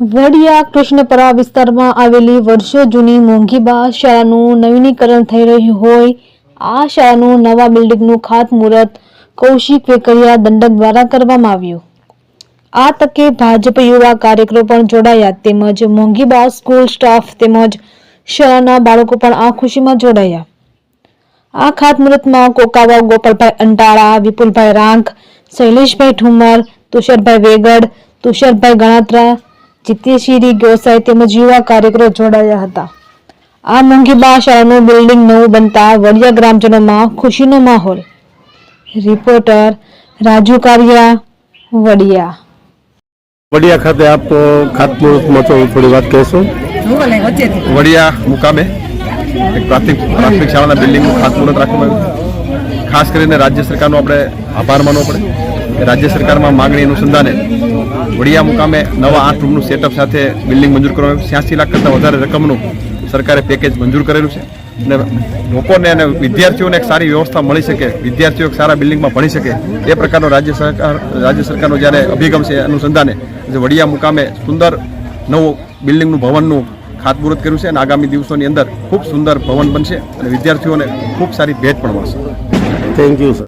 વડિયા કૃષ્ણપરા વિસ્તારમાં આવેલી વર્ષો જૂની મોંઘીબા શાળાનું નવીનીકરણ થઈ રહ્યું હોય, આ શાળાનું નવા બિલ્ડિંગનું ખાતમુહૂર્ત કૌશિક વેકરિયા દંડક દ્વારા કરવામાં આવ્યું. આ તકે ભાજપ યુવા કાર્યકરો પણ જોડાયા, તેમજ મોંઘીબા સ્કૂલ સ્ટાફ તેમજ શાળાના બાળકો પણ આ ખુશીમાં જોડાયા. આ ખાતમુહૂર્તમાં કોકાવા, ગોપાલભાઈ અંટાળા, વિપુલભાઈ રાંક શૈલેષભાઈ ઠુમર, તુષારભાઈ વેગડ, તુષારભાઈ ગણાત્રા જીત્યશીરી ગોસાઈ તેમજ યુવા કાર્યકરો જોડાયા હતા. આ મોંઘીબા શાળાનું બિલ્ડિંગ નવું બનતા વડિયા ગ્રામજનોમાં ખુશીનો માહોલ. રિપોર્ટર રાજુ કારિયા વડિયા. વડિયા ખાતે આપ ખાતમુહૂર્તમાં છો થોડી વાત કહેશો વડિયા મુકામે એક પ્રાથમિક પ્રાથમિક શાળાના બિલ્ડિંગનું ખાતમુહૂર્ત રાખવામાં આવ્યું. ખાસ કરીને રાજ્ય સરકારનો આપણે આભાર માનવો પડે. રાજ્ય સરકારમાં માગણી અનુસંધાને વડિયા મુકામે નવા આઠ રૂમનું સેટઅપ સાથે બિલ્ડિંગ મંજૂર કરવામાં આવ્યું. છ્યાસી લાખ કરતાં વધારે રકમનું સરકારે પેકેજ મંજૂર કરેલું છે. અને લોકોને અને વિદ્યાર્થીઓને એક સારી વ્યવસ્થા મળી શકે, વિદ્યાર્થીઓ સારા બિલ્ડિંગમાં ભણી શકે, એ પ્રકારનો રાજ્ય સરકાર, રાજ્ય સરકારનો જ્યારે અભિગમ છે અનુસંધાને જે વડિયા મુકામે સુંદર નવું બિલ્ડિંગનું ભવનનું ખાતમુહૂર્ત કર્યું છે અને આગામી દિવસોની અંદર ખૂબ સુંદર ભવન બનશે અને વિદ્યાર્થીઓને ખૂબ સારી ભેટ પણ મળશે. Thank you sir